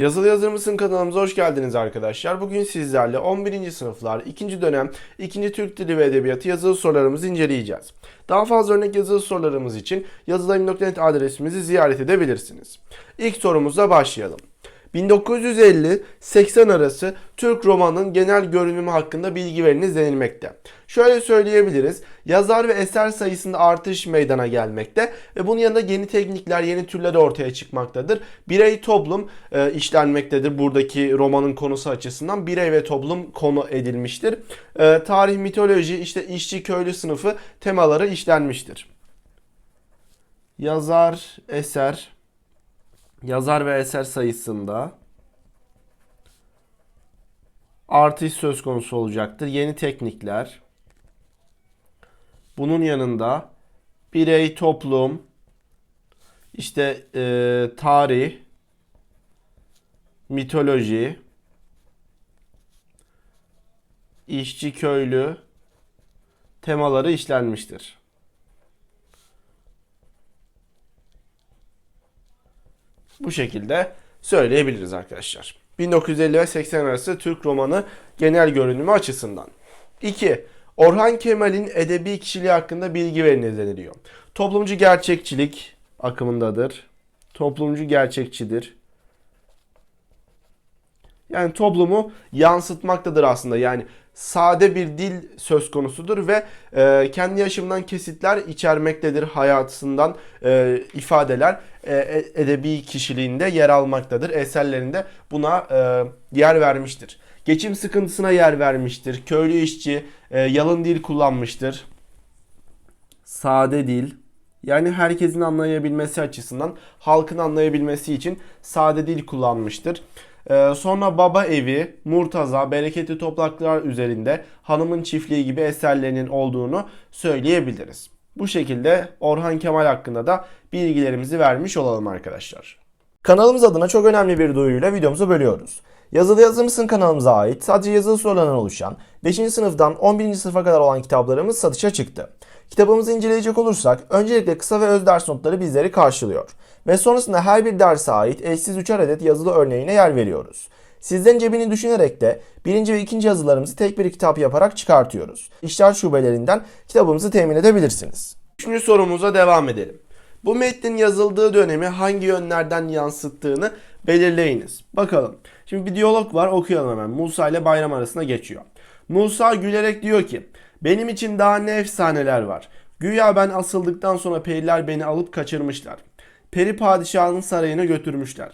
Yazılı Yazır mısın kanalımıza hoş geldiniz arkadaşlar. Bugün sizlerle 11. sınıflar 2. dönem 2. Türk Dili ve Edebiyatı yazılı sorularımızı inceleyeceğiz. Daha fazla örnek yazılı sorularımız için yazılayım.net adresimizi ziyaret edebilirsiniz. İlk sorumuzla başlayalım. 1950-80 arası Türk romanının genel görünümü hakkında bilgi veriniz denilmekte. Şöyle söyleyebiliriz. Yazar ve eser sayısında artış meydana gelmekte ve bunun yanında yeni teknikler, yeni türler ortaya çıkmaktadır. Birey toplum e, işlenmektedir. Buradaki romanın konusu açısından birey ve toplum konu edilmiştir. E, tarih, mitoloji, işte işçi, köylü sınıfı temaları işlenmiştir. Yazar, eser, yazar ve eser sayısında artış söz konusu olacaktır. Yeni teknikler. Bunun yanında birey, toplum, işte e, tarih, mitoloji, işçi, köylü temaları işlenmiştir. Bu şekilde söyleyebiliriz arkadaşlar. 1950 ve 80 arası Türk romanı genel görünümü açısından. 2. Orhan Kemal'in edebi kişiliği hakkında bilgi veriniz deniliyor. Toplumcu gerçekçilik akımındadır. Toplumcu gerçekçidir. Yani toplumu yansıtmaktadır aslında. Yani sade bir dil söz konusudur ve e, kendi yaşamından kesitler içermektedir. Hayatından e, ifadeler e, e- edebi kişiliğinde yer almaktadır. Eserlerinde buna e, yer vermiştir. Geçim sıkıntısına yer vermiştir. Köylü işçi e, yalın dil kullanmıştır. Sade dil. Yani herkesin anlayabilmesi açısından, halkın anlayabilmesi için sade dil kullanmıştır. Ee, sonra Baba Evi, Murtaza, Bereketli Topraklar üzerinde Hanımın Çiftliği gibi eserlerinin olduğunu söyleyebiliriz. Bu şekilde Orhan Kemal hakkında da bilgilerimizi vermiş olalım arkadaşlar. Kanalımız adına çok önemli bir duyuruyla videomuzu bölüyoruz. Yazılı Yazır mısın kanalımıza ait sadece yazılı sorulardan oluşan 5. sınıftan 11. sınıfa kadar olan kitaplarımız satışa çıktı. Kitabımızı inceleyecek olursak öncelikle kısa ve öz ders notları bizleri karşılıyor. Ve sonrasında her bir derse ait eşsiz 3'er adet yazılı örneğine yer veriyoruz. Sizlerin cebini düşünerek de birinci ve ikinci yazılarımızı tek bir kitap yaparak çıkartıyoruz. İşler şubelerinden kitabımızı temin edebilirsiniz. Üçüncü sorumuza devam edelim. Bu metnin yazıldığı dönemi hangi yönlerden yansıttığını belirleyiniz. Bakalım. Şimdi bir diyalog var okuyalım hemen. Musa ile Bayram arasında geçiyor. Musa gülerek diyor ki benim için daha ne efsaneler var. Güya ben asıldıktan sonra periler beni alıp kaçırmışlar. Peri padişahının sarayına götürmüşler.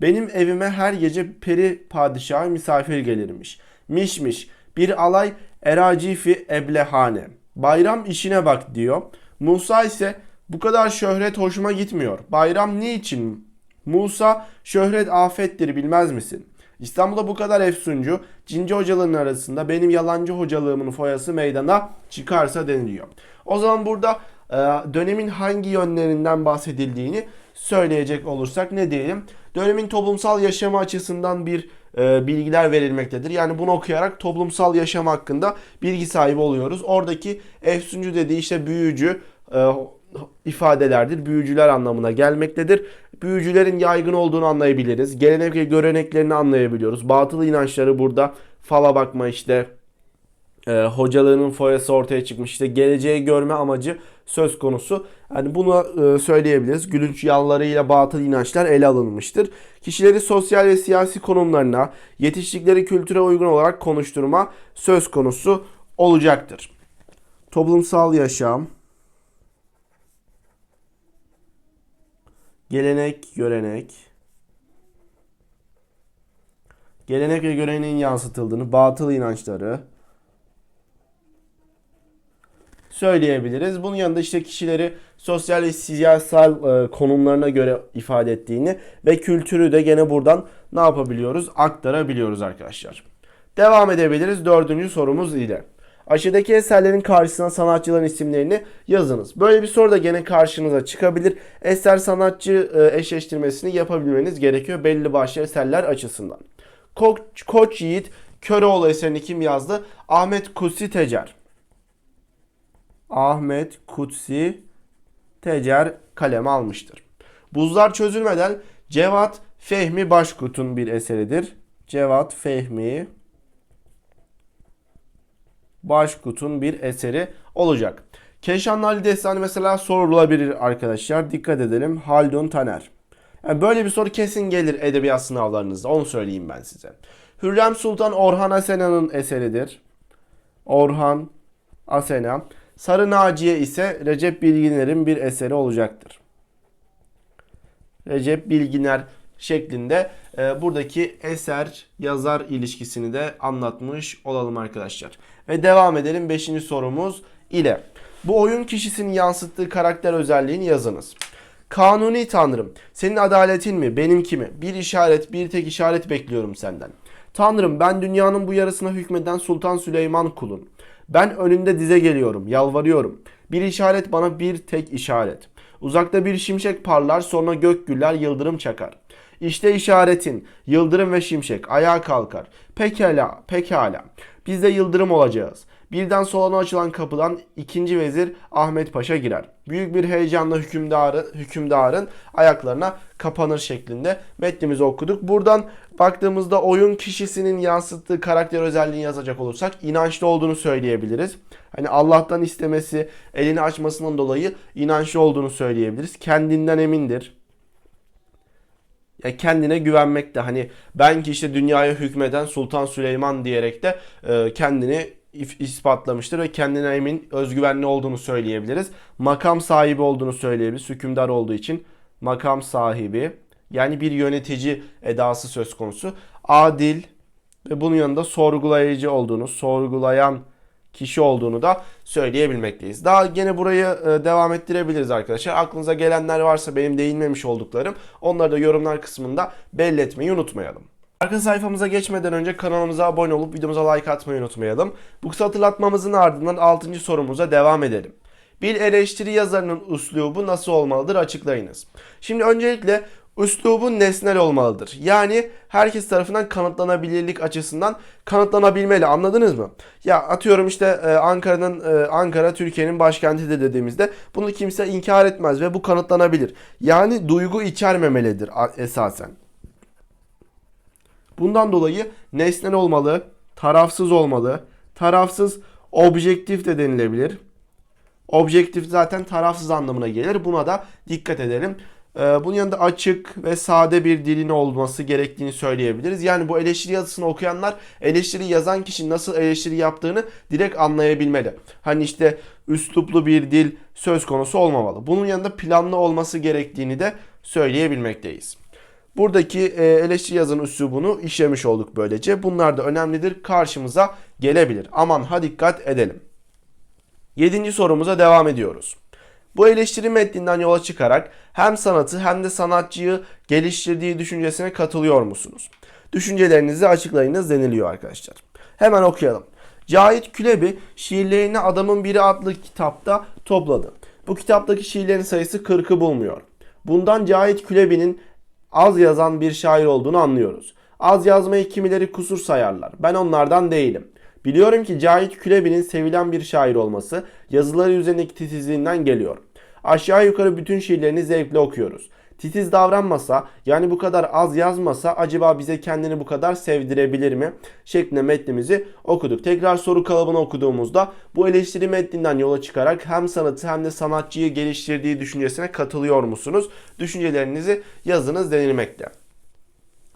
Benim evime her gece peri padişahı misafir gelirmiş. Mişmiş bir alay eracifi eblehane. Bayram işine bak diyor. Musa ise bu kadar şöhret hoşuma gitmiyor. Bayram niçin? Musa şöhret afettir bilmez misin? İstanbul'da bu kadar efsuncu, cinci hocaların arasında benim yalancı hocalığımın foyası meydana çıkarsa deniliyor. O zaman burada dönemin hangi yönlerinden bahsedildiğini söyleyecek olursak ne diyelim? Dönemin toplumsal yaşamı açısından bir e, bilgiler verilmektedir. Yani bunu okuyarak toplumsal yaşam hakkında bilgi sahibi oluyoruz. Oradaki efsuncu dediği işte büyücü e, ifadelerdir. Büyücüler anlamına gelmektedir. Büyücülerin yaygın olduğunu anlayabiliriz. Gelenek ve göreneklerini anlayabiliyoruz. Batıl inançları burada fala bakma işte e, hocalığının foyası ortaya çıkmış. İşte geleceği görme amacı söz konusu. Yani bunu e, söyleyebiliriz. Gülünç yallarıyla batıl inançlar ele alınmıştır. Kişileri sosyal ve siyasi konumlarına, yetiştikleri kültüre uygun olarak konuşturma söz konusu olacaktır. Toplumsal yaşam, gelenek, görenek, gelenek ve göreneğin yansıtıldığını, batıl inançları, söyleyebiliriz. Bunun yanında işte kişileri sosyal ve siyasal e, konumlarına göre ifade ettiğini ve kültürü de gene buradan ne yapabiliyoruz? Aktarabiliyoruz arkadaşlar. Devam edebiliriz dördüncü sorumuz ile. Aşağıdaki eserlerin karşısına sanatçıların isimlerini yazınız. Böyle bir soru da gene karşınıza çıkabilir. Eser sanatçı e, eşleştirmesini yapabilmeniz gerekiyor belli başlı eserler açısından. Koç, Koç Yiğit Köroğlu eserini kim yazdı? Ahmet Kutsi Tecer. Ahmet Kutsi Tecer kaleme almıştır. Buzlar çözülmeden Cevat Fehmi Başkut'un bir eseridir. Cevat Fehmi Başkut'un bir eseri olacak. Keşanlı Ali Destanı mesela sorulabilir arkadaşlar. Dikkat edelim. Haldun Taner. Yani böyle bir soru kesin gelir edebiyat sınavlarınızda. Onu söyleyeyim ben size. Hürrem Sultan Orhan Asena'nın eseridir. Orhan Asena. Sarı Naciye ise Recep Bilginer'in bir eseri olacaktır. Recep Bilginer şeklinde e, buradaki eser yazar ilişkisini de anlatmış olalım arkadaşlar. Ve devam edelim 5. sorumuz ile. Bu oyun kişisinin yansıttığı karakter özelliğini yazınız. Kanuni Tanrım, senin adaletin mi, benimki mi? Bir işaret, bir tek işaret bekliyorum senden. Tanrım, ben dünyanın bu yarısına hükmeden Sultan Süleyman kulun. Ben önünde dize geliyorum, yalvarıyorum. Bir işaret bana bir tek işaret. Uzakta bir şimşek parlar, sonra gök güller, yıldırım çakar. İşte işaretin, yıldırım ve şimşek ayağa kalkar. Pekala, pekala. Biz de yıldırım olacağız. Birden solana açılan kapıdan ikinci vezir Ahmet Paşa girer. Büyük bir heyecanla hükümdarı, hükümdarın ayaklarına kapanır şeklinde metnimizi okuduk. Buradan baktığımızda oyun kişisinin yansıttığı karakter özelliğini yazacak olursak inançlı olduğunu söyleyebiliriz. Hani Allah'tan istemesi, elini açmasından dolayı inançlı olduğunu söyleyebiliriz. Kendinden emindir ya kendine güvenmek de hani ben ki işte dünyaya hükmeden Sultan Süleyman diyerek de e, kendini ispatlamıştır ve kendine emin, özgüvenli olduğunu söyleyebiliriz. Makam sahibi olduğunu söyleyebiliriz. Hükümdar olduğu için makam sahibi yani bir yönetici edası söz konusu. Adil ve bunun yanında sorgulayıcı olduğunu, sorgulayan kişi olduğunu da söyleyebilmekteyiz. Daha gene burayı e, devam ettirebiliriz arkadaşlar. Aklınıza gelenler varsa benim değinmemiş olduklarım onları da yorumlar kısmında belli etmeyi unutmayalım. Arka sayfamıza geçmeden önce kanalımıza abone olup videomuza like atmayı unutmayalım. Bu kısa hatırlatmamızın ardından 6. sorumuza devam edelim. Bir eleştiri yazarının üslubu nasıl olmalıdır açıklayınız. Şimdi öncelikle üslubun nesnel olmalıdır. Yani herkes tarafından kanıtlanabilirlik açısından kanıtlanabilmeli. Anladınız mı? Ya atıyorum işte e, Ankara'nın e, Ankara Türkiye'nin başkentidir dediğimizde bunu kimse inkar etmez ve bu kanıtlanabilir. Yani duygu içermemelidir esasen. Bundan dolayı nesnel olmalı, tarafsız olmalı. Tarafsız objektif de denilebilir. Objektif zaten tarafsız anlamına gelir. Buna da dikkat edelim. Ee, bunun yanında açık ve sade bir dilin olması gerektiğini söyleyebiliriz. Yani bu eleştiri yazısını okuyanlar eleştiri yazan kişi nasıl eleştiri yaptığını direkt anlayabilmeli. Hani işte üsluplu bir dil söz konusu olmamalı. Bunun yanında planlı olması gerektiğini de söyleyebilmekteyiz. Buradaki e, eleştiri yazın üslubunu işlemiş olduk böylece. Bunlar da önemlidir. Karşımıza gelebilir. Aman ha dikkat edelim. Yedinci sorumuza devam ediyoruz. Bu eleştiri metninden yola çıkarak hem sanatı hem de sanatçıyı geliştirdiği düşüncesine katılıyor musunuz? Düşüncelerinizi açıklayınız deniliyor arkadaşlar. Hemen okuyalım. Cahit Külebi şiirlerini Adamın Biri adlı kitapta topladı. Bu kitaptaki şiirlerin sayısı 40'ı bulmuyor. Bundan Cahit Külebi'nin az yazan bir şair olduğunu anlıyoruz. Az yazmayı kimileri kusur sayarlar. Ben onlardan değilim. Biliyorum ki Cahit Külebi'nin sevilen bir şair olması yazıları üzerindeki titizliğinden geliyor. Aşağı yukarı bütün şiirlerini zevkle okuyoruz. Titiz davranmasa yani bu kadar az yazmasa acaba bize kendini bu kadar sevdirebilir mi? Şeklinde metnimizi okuduk. Tekrar soru kalıbını okuduğumuzda bu eleştiri metninden yola çıkarak hem sanatı hem de sanatçıyı geliştirdiği düşüncesine katılıyor musunuz? Düşüncelerinizi yazınız denilmekte.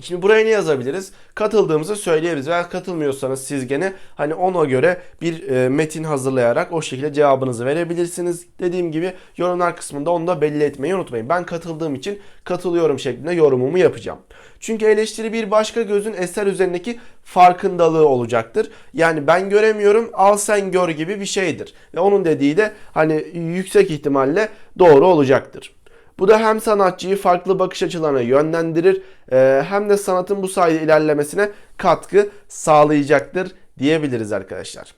Şimdi buraya ne yazabiliriz? Katıldığımızı söyleyebiliriz. Veya katılmıyorsanız siz gene hani ona göre bir e, metin hazırlayarak o şekilde cevabınızı verebilirsiniz. Dediğim gibi yorumlar kısmında onu da belli etmeyi unutmayın. Ben katıldığım için katılıyorum şeklinde yorumumu yapacağım. Çünkü eleştiri bir başka gözün eser üzerindeki farkındalığı olacaktır. Yani ben göremiyorum al sen gör gibi bir şeydir. Ve onun dediği de hani yüksek ihtimalle doğru olacaktır. Bu da hem sanatçıyı farklı bakış açılarına yönlendirir e, hem de sanatın bu sayede ilerlemesine katkı sağlayacaktır diyebiliriz arkadaşlar.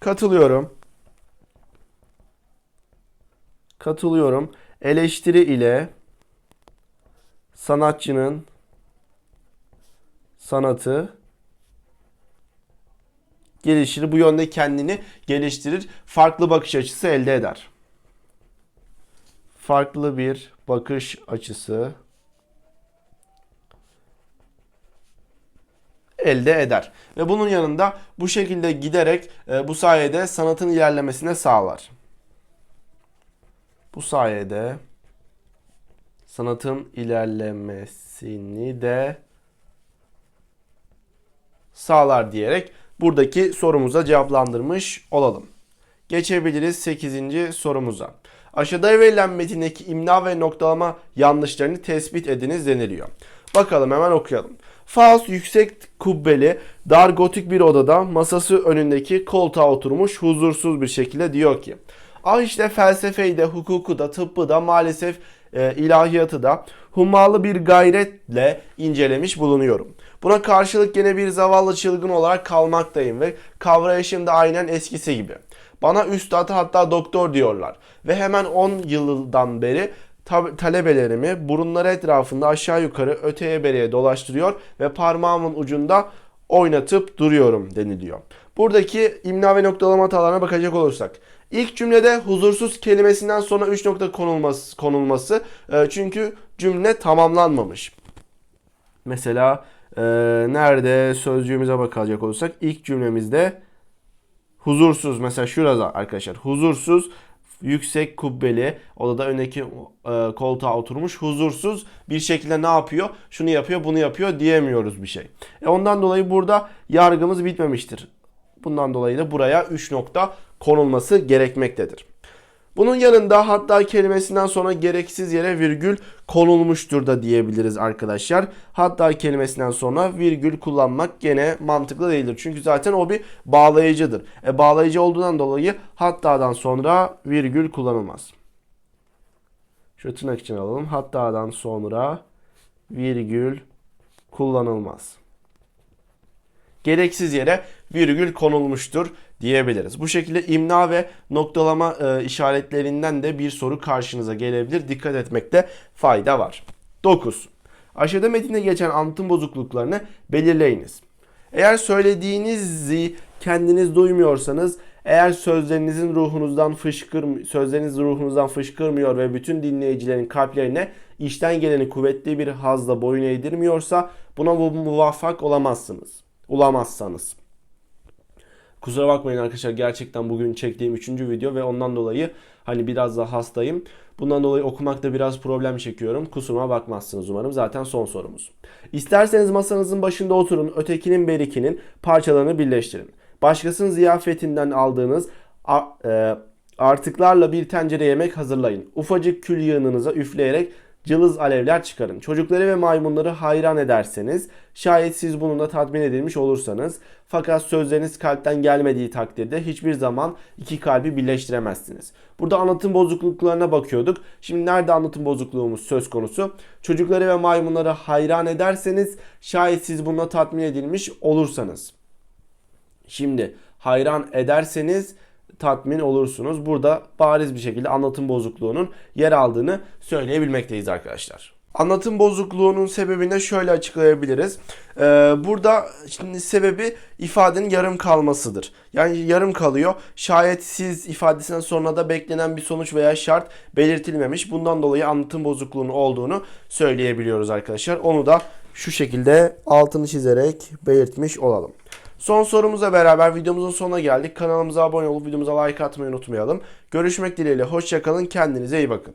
Katılıyorum. Katılıyorum. Eleştiri ile sanatçının sanatı gelişir. Bu yönde kendini geliştirir. Farklı bakış açısı elde eder farklı bir bakış açısı elde eder. Ve bunun yanında bu şekilde giderek e, bu sayede sanatın ilerlemesine sağlar. Bu sayede sanatın ilerlemesini de sağlar diyerek buradaki sorumuza cevaplandırmış olalım. Geçebiliriz 8. sorumuza. Aşağıda verilen metindeki imla ve noktalama yanlışlarını tespit ediniz deniliyor. Bakalım hemen okuyalım. Faust yüksek kubbeli, dar gotik bir odada masası önündeki koltuğa oturmuş huzursuz bir şekilde diyor ki Ah işte felsefeyi de, hukuku da, tıbbı da maalesef e, ilahiyatı da hummalı bir gayretle incelemiş bulunuyorum. Buna karşılık gene bir zavallı çılgın olarak kalmaktayım ve kavrayışım da aynen eskisi gibi. Bana üstad hatta doktor diyorlar ve hemen 10 yıldan beri talebelerimi burunları etrafında aşağı yukarı öteye beriye dolaştırıyor ve parmağımın ucunda oynatıp duruyorum deniliyor. Buradaki imla ve noktalama hatalarına bakacak olursak. İlk cümlede huzursuz kelimesinden sonra 3 nokta konulması, konulması e, çünkü cümle tamamlanmamış. Mesela e, nerede sözcüğümüze bakacak olursak ilk cümlemizde huzursuz mesela şurada arkadaşlar huzursuz yüksek kubbeli odada öndeki e, koltuğa oturmuş huzursuz bir şekilde ne yapıyor? Şunu yapıyor bunu yapıyor diyemiyoruz bir şey. E ondan dolayı burada yargımız bitmemiştir. Bundan dolayı da buraya 3 nokta konulması gerekmektedir. Bunun yanında hatta kelimesinden sonra gereksiz yere virgül konulmuştur da diyebiliriz arkadaşlar. Hatta kelimesinden sonra virgül kullanmak gene mantıklı değildir. Çünkü zaten o bir bağlayıcıdır. E, bağlayıcı olduğundan dolayı hattadan sonra virgül kullanılmaz. Şu tırnak için alalım. Hattadan sonra virgül kullanılmaz gereksiz yere virgül konulmuştur diyebiliriz. Bu şekilde imna ve noktalama e, işaretlerinden de bir soru karşınıza gelebilir. Dikkat etmekte fayda var. 9. Aşağıda metinde geçen anlatım bozukluklarını belirleyiniz. Eğer söylediğinizi kendiniz duymuyorsanız, eğer sözlerinizin ruhunuzdan fışkır sözleriniz ruhunuzdan fışkırmıyor ve bütün dinleyicilerin kalplerine işten geleni kuvvetli bir hazla boyun eğdirmiyorsa buna muvaffak olamazsınız ulamazsanız. Kusura bakmayın arkadaşlar gerçekten bugün çektiğim 3. video ve ondan dolayı hani biraz da hastayım. Bundan dolayı okumakta biraz problem çekiyorum. Kusuruma bakmazsınız umarım. Zaten son sorumuz. İsterseniz masanızın başında oturun. Ötekinin berikinin parçalarını birleştirin. Başkasının ziyafetinden aldığınız e, artıklarla bir tencere yemek hazırlayın. Ufacık kül yığınınıza üfleyerek cılız alevler çıkarın. Çocukları ve maymunları hayran ederseniz, şayet siz bununla tatmin edilmiş olursanız, fakat sözleriniz kalpten gelmediği takdirde hiçbir zaman iki kalbi birleştiremezsiniz. Burada anlatım bozukluklarına bakıyorduk. Şimdi nerede anlatım bozukluğumuz söz konusu? Çocukları ve maymunları hayran ederseniz, şayet siz bununla tatmin edilmiş olursanız. Şimdi hayran ederseniz tatmin olursunuz. Burada bariz bir şekilde anlatım bozukluğunun yer aldığını söyleyebilmekteyiz arkadaşlar. Anlatım bozukluğunun sebebini şöyle açıklayabiliriz. Ee, burada şimdi sebebi ifadenin yarım kalmasıdır. Yani yarım kalıyor. Şayet siz ifadesinden sonra da beklenen bir sonuç veya şart belirtilmemiş. Bundan dolayı anlatım bozukluğunun olduğunu söyleyebiliyoruz arkadaşlar. Onu da şu şekilde altını çizerek belirtmiş olalım. Son sorumuza beraber videomuzun sonuna geldik. Kanalımıza abone olup videomuza like atmayı unutmayalım. Görüşmek dileğiyle. Hoşçakalın. Kendinize iyi bakın.